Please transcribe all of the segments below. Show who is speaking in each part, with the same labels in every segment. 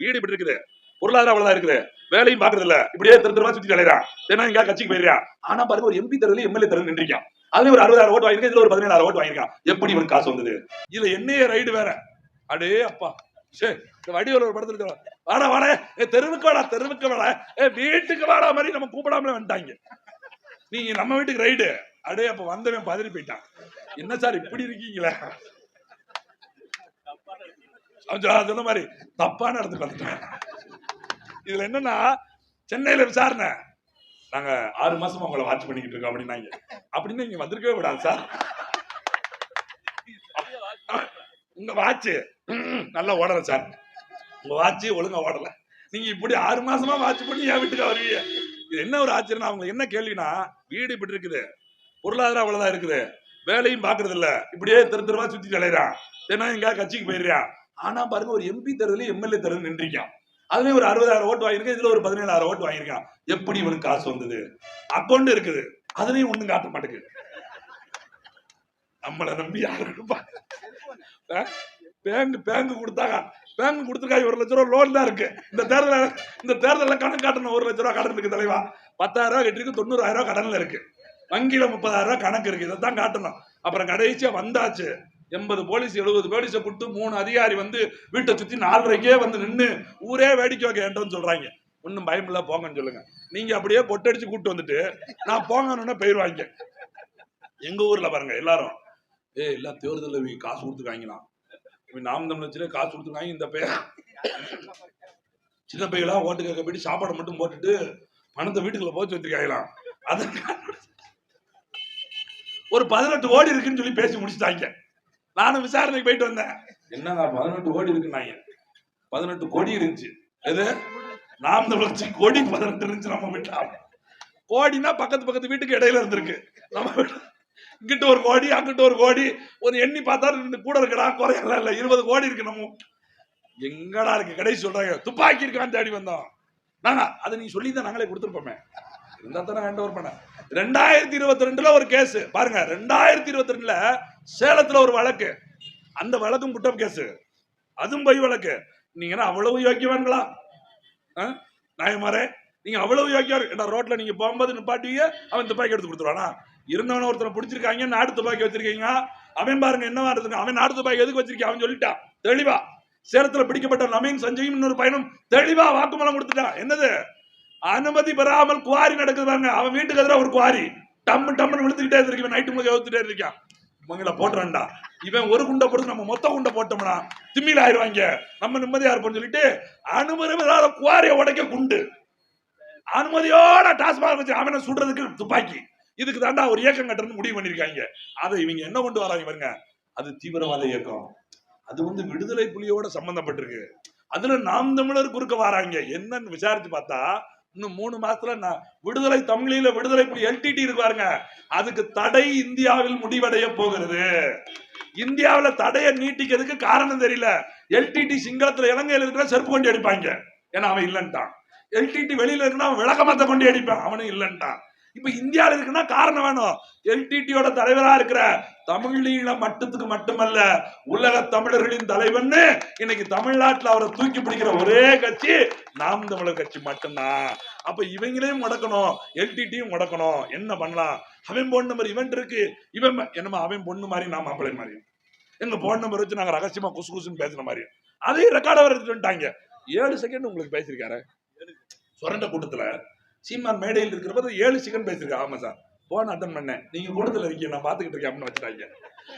Speaker 1: வீடு இப்படி இருக்குது. பொருளாதாரம் அவ்வளவுதான் இருக்குது. வேலையும் பாக்குறது இல்ல இப்படியே திரு திருவா சுத்தி அலையறான். ஏன்னா எங்க கட்சிக்கு போயிருக்கான் ஆனா பாருங்க ஒரு எம்பி தேர்தல் எம்எல்ஏ தேர்தல் நின்றுக்கான் அதுல ஒரு அறுபதாயிரம் ஓட்டு வாங்கிருக்கேன் இதுல ஒரு பதினேழாயிரம் ஓட்டு வாங்கிருக்கான் எப்படி இவன் காசு வந்தது? இதுல என்னைய ரைடு வேற. அடே அப்பா. சே இந்த ஒரு படத்துல இருக்கிறோம் வாடா வாடா. ஏ தெருவுக்கு வாடா தெருவுக்கு வாடா. ஏ வீட்டுக்கு வாடா மாதிரி நம்ம கூப்பிடாமலே வந்துட்டாங்க. நீங்க நம்ம வீட்டுக்கு ரைடு. அடே அப்ப வந்தவன் பதறி போயிட்டான். என்ன சார் இப்படி இருக்கீங்களே? சொன்ன- மாதிரி? தப்பான இடத்துக்கு வந்துட்டேன் இதுல என்னன்னா சென்னையில விசாரணை. நாங்க ஆறு மாசமா உங்களை வாட்ச் பண்ணிக்கிட்டு இருக்கோம் அப்படின்னாங்க. அப்படின்னு இங்க வந்திருக்கவே விடாது சார் உங்க வாட்ச் நல்லா ஓடல சார் உங்க வாட்ச் ஒழுங்கா ஓடல. நீங்க இப்படி ஆறு மாசமா வாட்ச் பண்ணி என் வீட்டுக்கு வருவீங்க. இது என்ன ஒரு ஆச்சரியம் அவங்க என்ன கேள்வினா வீடு இப்படி இருக்குது. பொருளாதாரம் அவ்வளவுதான் இருக்குது. வேலையும் பாக்குறது இல்ல இப்படியே திரு திருவா சுத்தி தலைறான் ஏன்னா எங்க கட்சிக்கு போயிடுறான் ஆனா பாருங்க ஒரு எம்பி தேர்தல எம்எல்ஏ தேர்தல் நின்றிருக்கான். அதுலயும் ஒரு அறுபதாயிரம் ஓட்டு வாங்கியிருக்கேன் இதுல ஒரு பதினேழாயிரம் ஓட்டு வாங்கியிருக்கான். எப்படி இவனுக்கு காசு வந்தது? அக்கௌண்ட் இருக்குது. அதுலயும் ஒண்ணும் காட்ட மாட்டேங்குது. நம்மளை நம்பி யாருக்கும் பேங்க் பேங்க் கொடுத்தாங்க பேங்க் கொடுத்துருக்கா ஒரு லட்ச ரூபா லோன் தான் இருக்கு. இந்த தேர்தல் இந்த தேர்தலில் கணக்கு காட்டணும் ஒரு லட்ச ரூபா கடன் இருக்கு தலைவா. பத்தாயிரம் ரூபா கட்டிருக்கு தொண்ணூறாயிரம் ரூபா கடன்ல இருக்கு. வங்கியில முப்பதாயிரம் ரூபா கணக்கு இருக்கு. இதை தான் காட்டணும். அப்புறம் கடைசியா வந்தாச்சு. எண்பது போலீஸ் எழுபது போலீஸை கொடுத்து மூணு அதிகாரி வந்து வீட்டை சுற்றி நாலரைக்கே வந்து நின்று ஊரே வேடிக்கை வைக்க வேண்டாம்னு சொல்றாங்க. ஒன்றும் பயம் போங்கன்னு சொல்லுங்க. நீங்கள் அப்படியே பொட்டடிச்சு கூப்பிட்டு வந்துட்டு நான் போங்கன்னு போயிருவாங்க எங்கள் ஊரில் பாருங்க எல்லாரும் ஏ எல்லாம் தேர்தலில் காசு காசு கொடுத்துருக்காங்களாம். இவன் நாம் தமிழச்சிலே காசு கொடுத்துருக்காங்க இந்த பையன். சின்ன பையெல்லாம் ஓட்டு கேட்க போயிட்டு சாப்பாடு மட்டும் போட்டுட்டு பணத்தை வீட்டுக்குள்ள போச்சு வச்சிருக்காங்களாம். அத ஒரு பதினெட்டு ஓடி இருக்குன்னு சொல்லி பேசி முடிச்சுட்டாங்க. நானும் விசாரணைக்கு போயிட்டு வந்தேன். என்னங்க பதினெட்டு கோடி இருக்குன்னாங்க. பதினெட்டு கோடி இருந்துச்சு. எது? நாம் தமிழச்சி கோடி பதினெட்டு இருந்துச்சு நம்ம வீட்டுல. கோடினா பக்கத்து பக்கத்து வீட்டுக்கு இடையில இருந்திருக்கு. நம்ம வீட்டு இங்கிட்ட ஒரு கோடி அங்கிட்ட ஒரு கோடி. ஒரு எண்ணி பார்த்தா ரெண்டு கூட இருக்கடா குறையலாம் இல்ல. இருபது கோடி இருக்கு நம்ம எங்கடா இருக்கு? கடைசி சொல்றாங்க துப்பாக்கி இருக்கான்னு தேடி வந்தோம். நாங்க அதை நீ சொல்லி தான் நாங்களே கொடுத்துருப்போமே. இருந்தா தானே ஹேண்ட் ஓவர் பண்ண. ரெண்டாயிரத்தி இருபத்தி ரெண்டுல ஒரு கேஸ் பாருங்க ரெண்டாயிரத்தி இருபத்தி ரெண்டுல சேலத்துல ஒரு வழக்கு. அந்த வழக்கும் குட்டம் கேஸு அதுவும் பொய் வழக்கு. நீங்க அவ்வளவு யோக்கியவான்களா? ஆ? நாயமாரே நீங்க அவ்வளவு யோக்கியம் ஏன்னா ரோட்ல நீங்க போகும்போது நிப்பாட்டுவீங்க அவன் துப்பாக்கி எடுத்து கொடுத்துருவானா? இருந்தவன ஒருத்தனை பிடிச்சிருக்காங்க நாடு துப்பாக்கி வச்சிருக்கீங்க அவன் பாருங்க என்னவா இருக்கு அவன் நாடு துப்பாக்கி எதுக்கு வச்சிருக்கான் அவன் சொல்லிட்டான். தெளிவா. சேலத்துல பிடிக்கப்பட்ட நமையும் சஞ்சயும் இன்னொரு பையனும் தெளிவா வாக்குமூலம் கொடுத்துட்டான் என்னது? அனுமதி பெறாமல் குவாரி நடக்குது பாருங்க. அவன் வீட்டுக்கு எதிராக ஒரு குவாரி. டம்மு டம்முன்னு விழுத்துக்கிட்டே இருக்கான் நைட்டு முழுக்க எழுத்துட்டே இருக்கான் இவங்கள போட்டுறான்டா. இவன் ஒரு குண்டை போட்டு நம்ம மொத்த குண்டை போட்டோம்னா திம்மில ஆயிடுவாங்க. நம்ம நிம்மதியா இருப்போம்னு சொல்லிட்டு அனுமதி குவாரிய உடைக்க குண்டு. அனுமதியோட டாஸ்மாக வச்சு அவனை சுடுறதுக்கு துப்பாக்கி. இதுக்கு தாண்டா ஒரு இயக்கம் கட்டணும்னு முடிவு பண்ணிருக்காங்க அதை இவங்க என்ன கொண்டு வராங்க பாருங்க? அது தீவிரவாத இயக்கம். அது வந்து விடுதலை புலியோட சம்பந்தப்பட்டிருக்கு. அதுல நாம் தமிழர் குறுக்க வராங்க. என்னன்னு விசாரிச்சு பார்த்தா இன்னும் மூணு மாசத்துல நான் விடுதலை தமிழில விடுதலை புலி எல்டிடி இருப்பாருங்க அதுக்கு தடை இந்தியாவில் முடிவடைய போகிறது. இந்தியாவில் தடையை நீட்டிக்கிறதுக்கு காரணம் தெரியல. எல்டிடி சிங்களத்துல இலங்கையில் இருக்கிற செருப்பு கொண்டு அடிப்பாங்க. ஏன்னா அவன் இல்லன்ட்டான். எல்டிடி வெளியில இருக்குன்னா அவன் விளக்கமத்த கொண்டு அடிப்பான். அவனும் இல்லன்ட்டான். இப்ப இந்தியாவில் இருக்குன்னா காரணம் வேணும். எல்டிடியோட தலைவரா இருக்கிற தமிழீழ மட்டத்துக்கு மட்டுமல்ல உலக தமிழர்களின் தலைவன்னு இன்னைக்கு தமிழ்நாட்டுல அவரை தூக்கி பிடிக்கிற ஒரே கட்சி நாம் தமிழர் கட்சி மட்டும்தான். அப்ப இவங்களையும் முடக்கணும் எல்டிடியும் முடக்கணும். என்ன பண்ணலாம்? அவன் போன் நம்பர் இவன் இருக்கு. இவன் என்னமா அவன் பொண்ணு மாதிரி நான் மாப்பிள்ளை மாதிரி. எங்க போன் நம்பர் வச்சு நாங்க ரகசியமா குசு குசுன்னு பேசுன மாதிரி. அதையும் ரெக்கார்ட வர எடுத்துட்டாங்க ஏழு செகண்ட் உங்களுக்கு பேசியிருக்காரு. சுரண்ட கூட்டத்துல சீமான் மேடையில் இருக்கிறப்ப ஏழு செகண்ட் பேசியிருக்கேன். ஆமாம் சார். போன அட்டன் பண்ணேன். நீங்க கூட்டத்துல இருக்கீங்க நான் பார்த்துக்கிட்டு இருக்கேன் அப்படின்னு வச்சுட்டாங்க.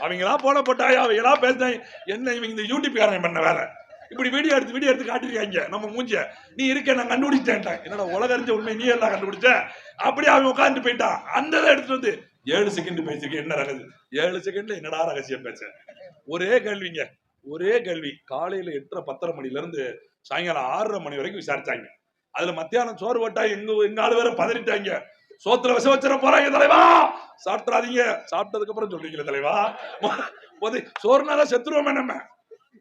Speaker 1: அவங்களா போன போட்டாயா? அவங்களா பேசினாங்க என்ன இவங்க இந்த யூடியூப்காரன் பண்ண வேலை? இப்படி வீடியோ எடுத்து வீடியோ எடுத்து காட்டிருக்காங்க நம்ம மூஞ்ச நீ இருக்க நான் கண்டுபிடிச்சேன்ட்டான் என்னடா உலக அறிஞ்ச உண்மை நீ எல்லாம் கண்டுபிடிச்ச? அப்படியே அவன் உட்காந்துட்டு போயிட்டான். அந்த இதை எடுத்துட்டு வந்து ஏழு செகண்ட் பேசியிருக்கேன். என்ன ரகசியம் ஏழு செகண்ட்ல என்னடா ரகசியம் பேச? ஒரே கேள்விங்க. ஒரே கேள்வி. காலையில எட்டரை பத்தரை மணில இருந்து சாயங்காலம் ஆறரை மணி வரைக்கும் விசாரிச்சாங்க. அதுல மத்தியானம் சோறு போட்டா எங்க எங்க ஆளு வேற பதறிட்டாங்க. சோத்துல விஷ வச்சிட போறாங்க தலைவா. சாப்பிட்றாதீங்க சாப்பிட்டதுக்கு அப்புறம் சொல்றீங்களே தலைவா. சோறுனால செத்துருவோமே நம்ம.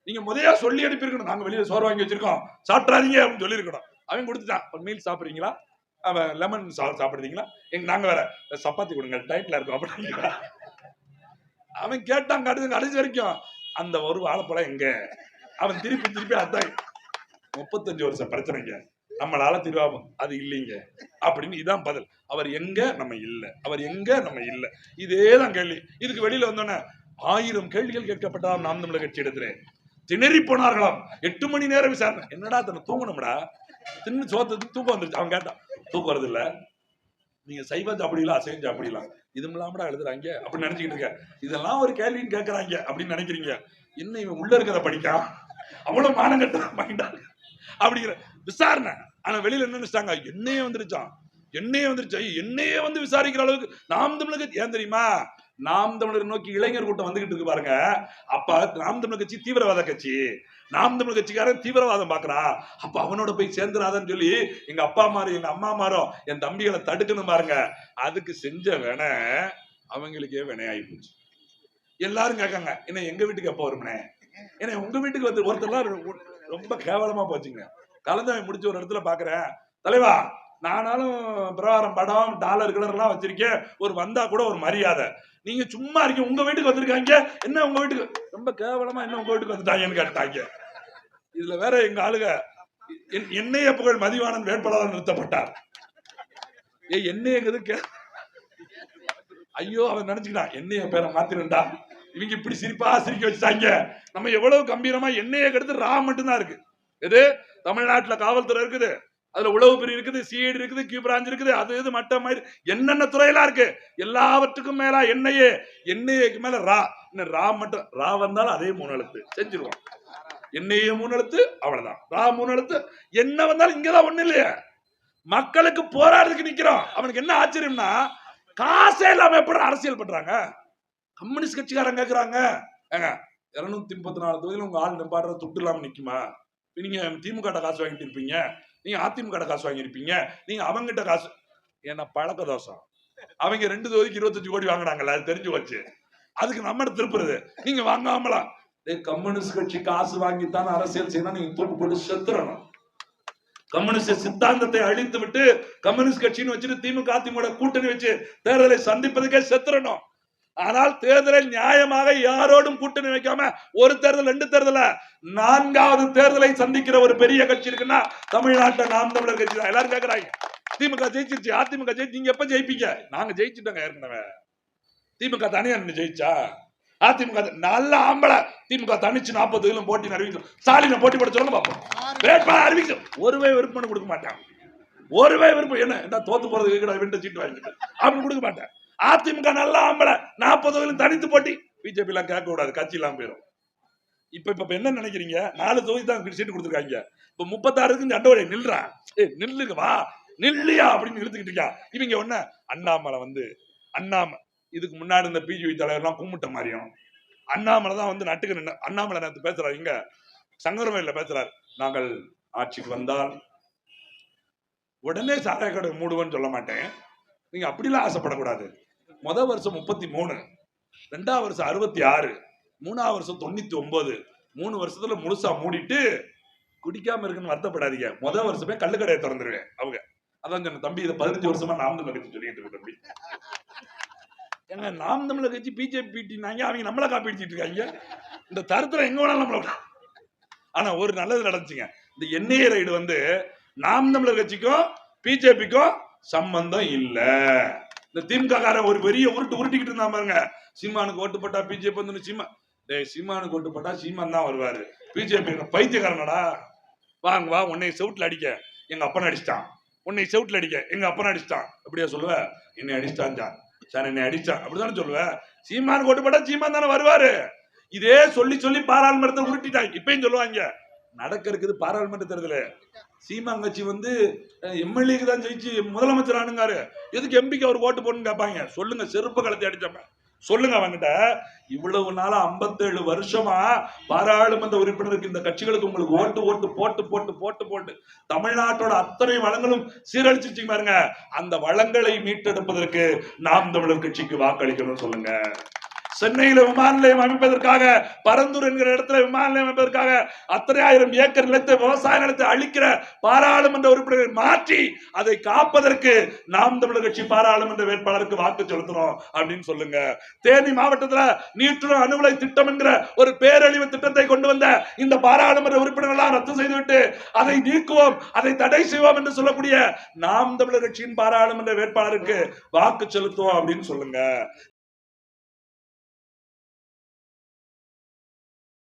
Speaker 1: நீங்க முதல்ல சொல்லி அனுப்பியிருக்கணும். நாங்க வெளியில சோறு வாங்கி வச்சிருக்கோம். சாப்பிட்றாதீங்க அப்படின்னு சொல்லியிருக்கணும். அவன் கொடுத்துட்டான். மீல் சாப்பிடுறீங்களா? அவன் லெமன் சா சாப்பிடுறீங்களா? எங்க நாங்க வேற சப்பாத்தி கொடுங்க. டயட்ல இருக்கோம் அப்படிங்களா அவன் கேட்டான் கடைசி கடைசி வரைக்கும் அந்த ஒரு வாழைப்பழம் எங்க? அவன் திருப்பி திருப்பி அதான் முப்பத்தஞ்சு வருஷம் பிரச்சனைங்க. நம்மளால திருவாபம் அது இல்லைங்க. அப்படின்னு இதான் பதில். அவர் எங்க? நம்ம இல்லை. அவர் எங்க? நம்ம இல்லை. இதே தான் கேள்வி. இதுக்கு வெளியில வந்தோன்னே ஆயிரம் கேள்விகள் கேட்கப்பட்டதாம் நாம் தமிழர் கட்சி இடத்துல திணறி போனார்களாம். எட்டு மணி நேரம் விசாரணை. என்னடா தன்னை தூங்கணும்டா? தின்னு சோத்தத்துக்கு தூக்கம் வந்துருச்சு. அவன் கேட்டான் தூக்கம் வருது இல்ல நீங்க சைவம் சாப்பிடலாம் அசைவம் சாப்பிடலாம். இது இல்லாமடா எழுதுறாங்க. அப்படின்னு நினைச்சுக்கிட்டு இருக்க. இதெல்லாம் ஒரு கேள்வின்னு கேட்கறாங்க அப்படின்னு நினைக்கிறீங்க. என்ன இவன் உள்ள இருக்கிறத படிக்கான் அவ்வளவு மானம் கட்ட மைண்டா அப்படிங்கிற விசாரணை. ஆனா வெளியில என்ன நினைச்சிட்டாங்க என்னையே வந்துருச்சான் என்னையே வந்துருச்சு. என்னையே வந்து விசாரிக்கிற அளவுக்கு நாம் தமிழக ஏன் தெரியுமா? நாம் தமிழர் நோக்கி இளைஞர் கூட்டம் வந்துகிட்டு இருக்கு பாருங்க. அப்ப நாம் தமிழர் கட்சி தீவிரவாத கட்சி. நாம் தமிழ் கட்சிக்காரன் தீவிரவாதம் பாக்குறா. அப்ப அவனோட போய் சேர்ந்துடாதன்னு சொல்லி எங்க அப்பா மாரும் எங்க அம்மா மாரும் என் தம்பிகளை தடுக்கணும் பாருங்க. அதுக்கு செஞ்ச வேணை அவங்களுக்கே வினையாகி போச்சு. எல்லாரும் கேட்காங்க என்ன எங்க வீட்டுக்கு எப்போ வருமனே? ஏன்னா உங்க வீட்டுக்கு வந்து ஒருத்தர்லாம் ரொம்ப கேவலமா போச்சுங்க. கலந்தாய் முடிச்ச ஒரு இடத்துல பாக்குறேன். தலைவா நானாலும் பிரகாரம் படம் டாலர் கிளர்லாம் வச்சிருக்கேன். ஒரு வந்தா கூட ஒரு மரியாதை. நீங்க சும்மா இருக்கீங்க. உங்க வீட்டுக்கு வந்திருக்காங்க. என்ன உங்க வீட்டுக்கு? ரொம்ப கேவலமா என்ன உங்க வீட்டுக்கு வந்துட்டாங்கன்னு கேட்டாங்க. இதுல வேற எங்க ஆளுக என்- என்னைய புகழ் மதிவானன் வேட்பாளர் நிறுத்தப்பட்டார். ஏ என்னையங்கிறது கே? ஐயோ அவன் நினைச்சுக்கிட்டான் என்னைய பேரை மாத்திரண்டா? இவங்க இப்படி சிரிப்பா சிரிக்க வச்சுட்டாங்க. நம்ம எவ்வளவு கம்பீரமா என்னைய கெடுத்து ரா மட்டும்தான் இருக்கு. எது தமிழ்நாட்டுல காவல்துறை இருக்குது. அதுல உளவு பிரிவு இருக்குது சிஐடி இருக்குது கியூ பிரான்ச் இருக்குது அது இது மட்ட மாதிரி என்னென்ன துறையெல்லாம் இருக்கு? எல்லாவற்றுக்கும் மேல எண்ணெயே எண்ணெய்க்கு மேல ரா. இன்னும் ரா மட்டும் ரா வந்தாலும் அதே மூணு எழுத்து செஞ்சிருவோம். எண்ணெயே மூணு எழுத்து அவ்வளவுதான். ரா மூணு எழுத்து என்ன வந்தாலும் இங்கதான் ஒண்ணு இல்லையே. மக்களுக்கு போராடுறதுக்கு நிக்கிறோம். அவனுக்கு என்ன ஆச்சரியம்னா காசே இல்லாம எப்படி அரசியல் பண்றாங்க? கம்யூனிஸ்ட் கட்சிக்காரங்க கேக்குறாங்க. ஏங்க இருநூத்தி முப்பத்தி நாலு தொகுதியில் உங்க ஆள் நிப்பாடுற துட்டு இல்லாம நிக்குமா? நீங்க திமுக காசு வாங்கிட்டு இருப்பீங்க. நீங்க அதிமுக காசு வாங்கியிருப்பீங்க. நீங்க அவங்கிட்ட காசு ஏன்னா பழக்க தோஷம்? அவங்க ரெண்டு தொகுதிக்கு இருபத்தஞ்சு கோடி வாங்குறாங்கல்ல அது தெரிஞ்சு வச்சு அதுக்கு நம்ம திருப்புறது? நீங்க வாங்காமலாம் கம்யூனிஸ்ட் கட்சி காசு வாங்கித்தான் அரசியல் செய்யணும் நீங்க தூக்கு போட்டு செத்துறணும். கம்யூனிஸ்ட் சித்தாந்தத்தை அழித்து விட்டு கம்யூனிஸ்ட் கட்சின்னு வச்சுட்டு திமுக அதிமுக கூட்டணி வச்சு தேர்தலை சந்திப்பதுக்கே செத்துறணும். ஆனால் தேர்தலை நியாயமாக யாரோடும் கூட்டணி வைக்காம ஒரு தேர்தல் ரெண்டு தேர்தல நான்காவது தேர்தலை சந்திக்கிற ஒரு பெரிய கட்சி இருக்குன்னா தமிழ்நாட்டை நாம் தமிழர் கட்சி தான். எல்லாரும் கேட்கறாங்க திமுக ஜெயிச்சிருச்சு அதிமுக ஜெயிச்சு நீங்க எப்ப ஜெயிப்பீங்க? நாங்க ஜெயிச்சுட்டோங்க ஏற்கனவே. திமுக தனியா நின்று ஜெயிச்சா? அதிமுக நல்ல ஆம்பளை. திமுக தனிச்சு நாற்பது தொகுதியிலும் போட்டி அறிவிக்கும். ஸ்டாலினை போட்டி போட சொல்லுங்க பார்ப்போம் வேட்பாளர் அறிவிக்கும். ஒருவே விருப்பம் கொடுக்க மாட்டான். ஒருவே விருப்பம் என்ன என்ன தோத்து போறது கேட்கடா வெண்ட சீட்டு வாங்கிட்டு? அப்படி கொடுக்க மாட்டேன். அதிமுக நல்லா ஆம்பளை. நாற்பது தொகுதியிலும் தனித்து போட்டி. பிஜேபி எல்லாம் கேட்க கூடாது கட்சி எல்லாம் போயிடும். இப்ப இப்ப என்ன நினைக்கிறீங்க? நாலு தொகுதி தான் சீட்டு கொடுத்துருக்காங்க. இப்ப முப்பத்தாறுக்கு சண்டை நில்றான் ஏ நில்லுங்க வா. நில்லியா அப்படின்னு இழுத்துக்கிட்டு இருக்கா. இவங்க ஒன்ன அண்ணாமலை வந்து அண்ணாமலை இதுக்கு முன்னாடி இந்த பிஜேபி தலைவர்லாம் கும்பிட்ட மாதிரியும். அண்ணாமலை தான் வந்து நட்டுக்கு நின்று அண்ணாமலை நேத்து பேசுறாரு. இங்க சங்கரவேல பேசுறாரு. நாங்கள் ஆட்சிக்கு வந்தால் உடனே சாராய கடை மூடுவேன்னு சொல்ல மாட்டேன். நீங்க அப்படிலாம் ஆசைப்படக்கூடாது. முத வருஷம் முப்பத்தி மூணு ரெண்டாவது வருஷம் அறுபத்தி ஆறு மூணாவது வருஷம் தொண்ணூத்தி ஒன்பது மூணு வருஷத்துல முழுசா மூடிட்டு குடிக்காம இருக்குன்னு வருத்தப்படாதீங்க. முத வருஷமே கள்ளுக்கடையை திறந்துருவேன் அவங்க. அதான் சொன்ன தம்பி இதை பதினஞ்சு வருஷமா நாம் தமிழர் கட்சி சொல்லிட்டு தம்பி. ஏங்க நாம் தமிழர் கட்சி பிஜேபி பீட்டினாங்க அவங்க நம்மள காப்பீடிச்சிட்டு இருக்காங்க? இந்த தருத்திரம் எங்க வேணாலும் நம்மள ஆனா ஒரு நல்லது நடந்துச்சுங்க. இந்த என்ஐஏ ரைடு வந்து நாம் தமிழர் கட்சிக்கும் பிஜேபிக்கும் சம்பந்தம் இல்லை. இந்த திமுககார ஒரு பெரிய உருட்டு உருட்டிக்கிட்டு இருந்தா பாருங்க. சீமானுக்கு ஓட்டு போட்டா பிஜேபி வந்து சீமா டேய் சீமானுக்கு ஓட்டு போட்டா சீமான் தான் வருவாரு. பிஜேபி பைத்தியக்காரனடா? வாங்க வா உன்னை செவுட்ல அடிக்க. எங்க அப்பனை அடிச்சிட்டான். உன்னை செவுட்ல அடிக்க. எங்க அப்பனை அடிச்சிட்டான். அப்படியா சொல்லுவ? என்னை அடிச்சிட்டான் சார் சார் என்னை அடிச்சான் அப்படிதானே சொல்லுவ? சீமானுக்கு ஓட்டு போட்டா சீமான் தானே வருவாரு. இதே சொல்லி சொல்லி பாராளுமன்றத்தை உருட்டிட்டாங்க. இப்பயும் சொல்லுவாங்க. நடக்க இருக்குது பாராளுமன்ற தேர்தல். சீமான் கட்சி வந்து எம்எல்ஏக்கு தான் ஜெயிச்சு முதலமைச்சர் ஆனுங்காரு. எதுக்கு எம்பிக்கு அவர் ஓட்டு போடணும்னு கேட்பாங்க சொல்லுங்க செருப்பு கலத்தி அடிச்சப்ப சொல்லுங்க அவங்கிட்ட. இவ்வளவு நாளா 57 வருஷமா பாராளுமன்ற உறுப்பினருக்கு இந்த கட்சிகளுக்கு உங்களுக்கு ஓட்டு ஓட்டு போட்டு போட்டு போட்டு போட்டு தமிழ்நாட்டோட அத்தனை வளங்களும் சீரழிச்சிருச்சு பாருங்க. அந்த வளங்களை மீட்டெடுப்பதற்கு நாம் தமிழர் கட்சிக்கு வாக்களிக்கணும்னு சொல்லுங்க. சென்னையில விமான நிலையம் அமைப்பதற்காக பரந்தூர் என்கிற இடத்துல விமான நிலையம் அமைப்பதற்காக அத்தனை ஆயிரம் ஏக்கர் நிலத்தை விவசாய நிலத்தை அழிக்கிற பாராளுமன்ற உறுப்பினரை மாற்றி அதை காப்பதற்கு நாம் தமிழர் கட்சி பாராளுமன்ற வேட்பாளருக்கு வாக்கு செலுத்துறோம் அப்படின்னு சொல்லுங்க. தேனி மாவட்டத்துல நீட்டுடன் அணுகுலை திட்டம் என்கிற ஒரு பேரழிவு திட்டத்தை கொண்டு வந்த இந்த பாராளுமன்ற உறுப்பினர்கள் எல்லாம் ரத்து செய்துவிட்டு அதை நீக்குவோம் அதை தடை செய்வோம் என்று சொல்லக்கூடிய நாம் தமிழர் கட்சியின் பாராளுமன்ற வேட்பாளருக்கு வாக்கு செலுத்துவோம் அப்படின்னு சொல்லுங்க.